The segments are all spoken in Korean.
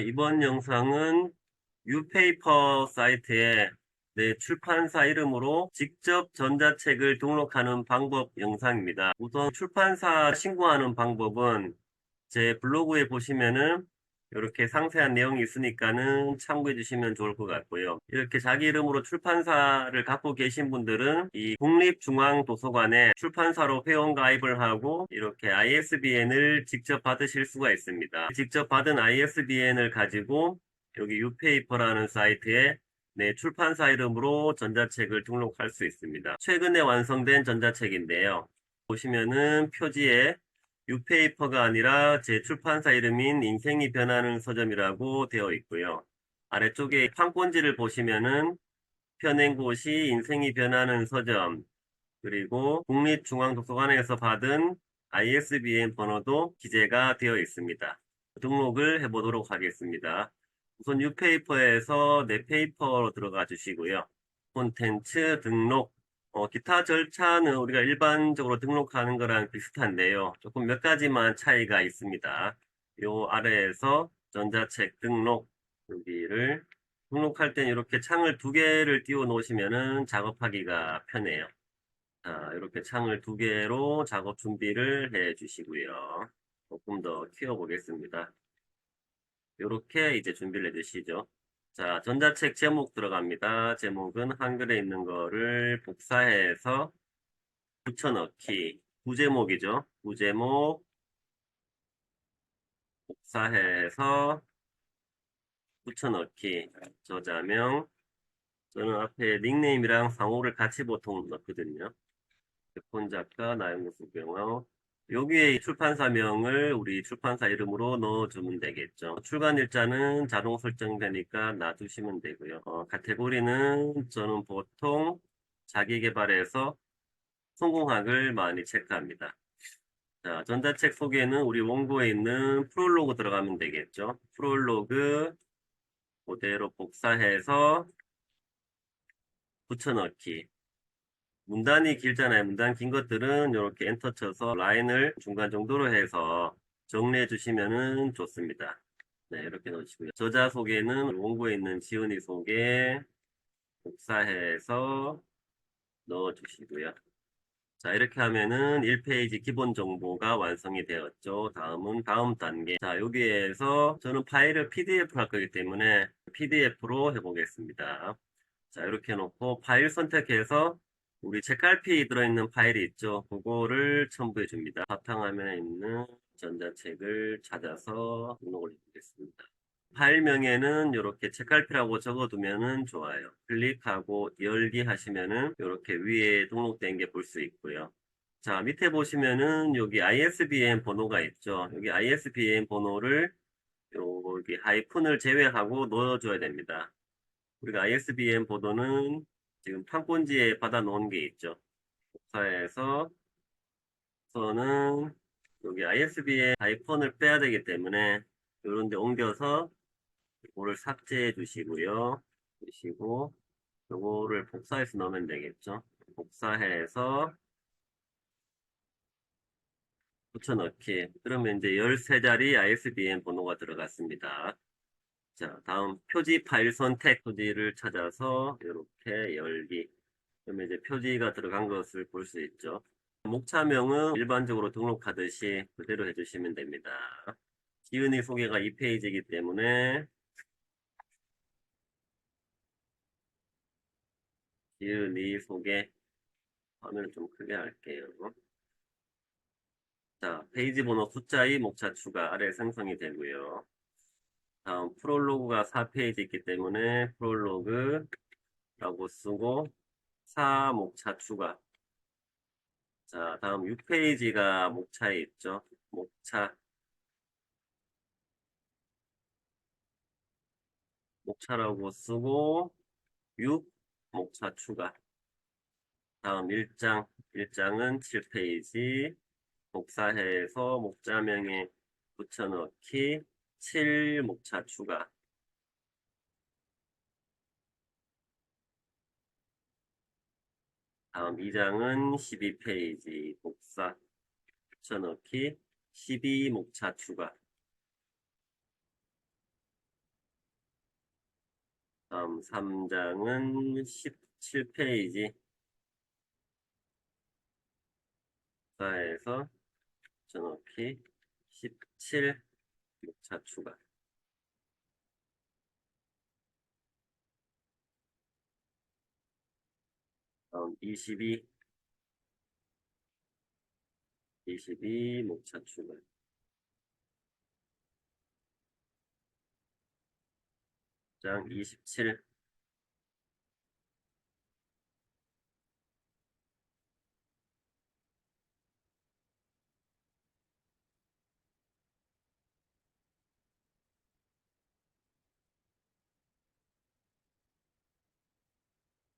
이번 영상은 유페이퍼 사이트에 내 출판사 이름으로 직접 전자책을 등록하는 방법 영상입니다. 우선 출판사 신고하는 방법은 제 블로그에 보시면은 이렇게 상세한 내용이 있으니까는 참고해 주시면 좋을 것 같고요. 이렇게 자기 이름으로 출판사를 갖고 계신 분들은 이 국립중앙도서관에 출판사로 회원 가입을 하고 이렇게 ISBN을 직접 받으실 수가 있습니다. 직접 받은 ISBN을 가지고 여기 유페이퍼라는 사이트에 내 출판사 이름으로 전자책을 등록할 수 있습니다. 최근에 완성된 전자책인데요. 보시면은 표지에 유페이퍼가 아니라 제 출판사 이름인 인생이 변하는 서점이라고 되어 있고요. 아래쪽에 판권지를 보시면은 펴낸 곳이 인생이 변하는 서점, 그리고 국립중앙도서관에서 받은 ISBN 번호도 기재가 되어 있습니다. 등록을 해보도록 하겠습니다. 우선 유페이퍼에서 내 페이퍼로 들어가 주시고요. 콘텐츠 등록, 어, 기타 절차는 우리가 일반적으로 등록하는 거랑 비슷한데요. 조금 몇 가지만 차이가 있습니다. 요 아래에서 전자책 등록 여기를 등록할 땐 이렇게 창을 두 개를 띄워 놓으시면은 작업하기가 편해요. 자, 이렇게 창을 두 개로 작업 준비를 해 주시고요. 조금 더 키워 보겠습니다. 이렇게 이제 준비를 해 주시죠. 자, 전자책 제목 들어갑니다. 제목은 한글에 있는 거를 복사해서 붙여넣기. 부제목이죠. 부제목 복사해서 붙여넣기. 저자명. 저는 앞에 닉네임이랑 상호를 같이 보통 넣거든요. 폰 작가, 나영무수 경호. 여기에 이 출판사명을 우리 출판사 이름으로 넣어주면 되겠죠. 출간 일자는 자동 설정되니까 놔두시면 되고요. 어, 카테고리는 저는 보통 자기개발에서 성공학을 많이 체크합니다. 자, 전자책 소개는 우리 원고에 있는 프롤로그 들어가면 되겠죠. 프롤로그 그대로 복사해서 붙여넣기. 문단이 길잖아요. 문단 긴 것들은 이렇게 엔터 쳐서 라인을 중간 정도로 해서 정리해 주시면 좋습니다. 네, 이렇게 넣으시고요. 저자 소개는 원고에 있는 지은이 소개 복사해서 넣어 주시고요. 자, 이렇게 하면은 1페이지 기본 정보가 완성이 되었죠. 다음은 다음 단계. 자, 여기에서 저는 파일을 PDF 할 거기 때문에 PDF로 해보겠습니다. 자, 이렇게 해놓고 파일 선택해서 우리 책갈피 들어있는 파일이 있죠. 그거를 첨부해 줍니다. 바탕화면에 있는 전자책을 찾아서 등록을 해주겠습니다. 파일명에는 이렇게 책갈피라고 적어두면 좋아요. 클릭하고 열기 하시면은 이렇게 위에 등록된 게 볼 수 있고요. 자, 밑에 보시면은 여기 ISBN 번호가 있죠. 여기 ISBN 번호를 여기 하이픈을 제외하고 넣어줘야 됩니다. 우리가 ISBN 번호는 지금 판권지에 받아 놓은 게 있죠. 복사해서 저는 여기 ISBN 하이픈을 빼야 되기 때문에 이런 데 옮겨서 이거를 삭제해 주시고요. 주시고 요거를 복사해서 넣으면 되겠죠. 복사해서 붙여넣기. 그러면 이제 13자리 ISBN 번호가 들어갔습니다. 자, 다음 표지 파일 선택 표지를 찾아서 이렇게 열기. 그러면 이제 표지가 들어간 것을 볼 수 있죠. 목차명은 일반적으로 등록하듯이 그대로 해주시면 됩니다. 지은이 소개가 2페이지이기 때문에 지은이 소개 화면을 좀 크게 할게요. 자, 페이지 번호 숫자 2 목차 추가 아래 생성이 되고요. 다음 프롤로그가 4페이지 있기 때문에 프롤로그라고 쓰고 4 목차 추가. 자, 다음 6페이지가 목차에 있죠. 목차. 목차라고 쓰고 6 목차 추가. 다음 1장. 1장은 7페이지. 복사해서 목자명에 붙여넣기 7 목차 추가. 다음 2장은 12페이지 복사 붙여넣기 12 목차 추가. 다음 3장은 17페이지. 사에서 정확히 17 목차 추가. 다음 22 22 목차 추가. 장 27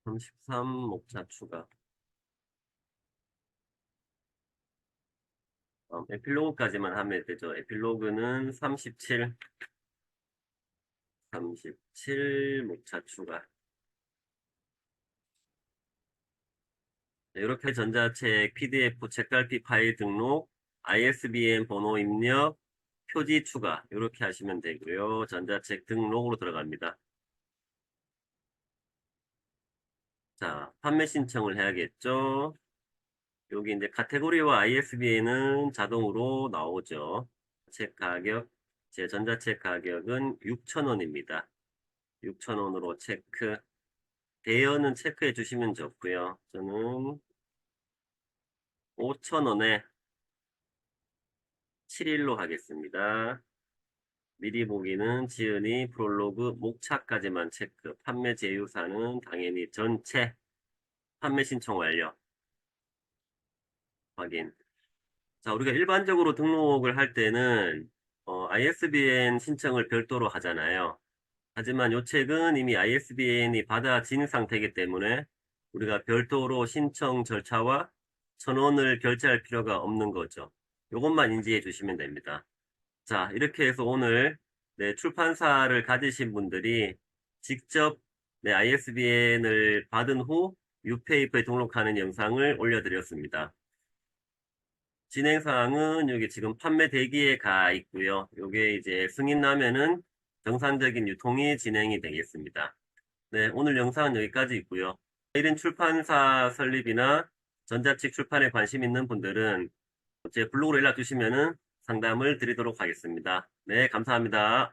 33 목차 추가. 어, 에필로그까지만 하면 되죠. 에필로그는 37 37 목차 추가. 네, 이렇게 전자책 PDF 책갈피 파일 등록, ISBN 번호 입력, 표지 추가 이렇게 하시면 되고요. 전자책 등록으로 들어갑니다. 자, 판매 신청을 해야겠죠. 여기 이제 카테고리와 ISBN은 자동으로 나오죠. 책 가격, 제 전자책 가격은 6,000원입니다. 6,000원으로 체크. 대여는 체크해 주시면 좋고요. 저는 5,000원에 7일로 하겠습니다. 미리 보기는 지은이 프롤로그 목차까지만 체크. 판매 제휴사는 당연히 전체. 판매 신청 완료. 확인. 자, 우리가 일반적으로 등록을 할 때는 어, ISBN 신청을 별도로 하잖아요. 하지만 이 책은 이미 ISBN이 받아진 상태이기 때문에 우리가 별도로 신청 절차와 천원을 결제할 필요가 없는 거죠. 이것만 인지해 주시면 됩니다. 자, 이렇게 해서 오늘 네, 출판사를 가지신 분들이 직접 네, ISBN을 받은 후 유페이퍼에 등록하는 영상을 올려드렸습니다. 진행사항은 여기 지금 판매 대기에 가 있고요. 요게 이제 승인 나면은 정상적인 유통이 진행이 되겠습니다. 네, 오늘 영상은 여기까지 있고요. 이런 출판사 설립이나 전자책 출판에 관심 있는 분들은 제 블로그로 연락 주시면은 상담을 드리도록 하겠습니다. 네, 감사합니다.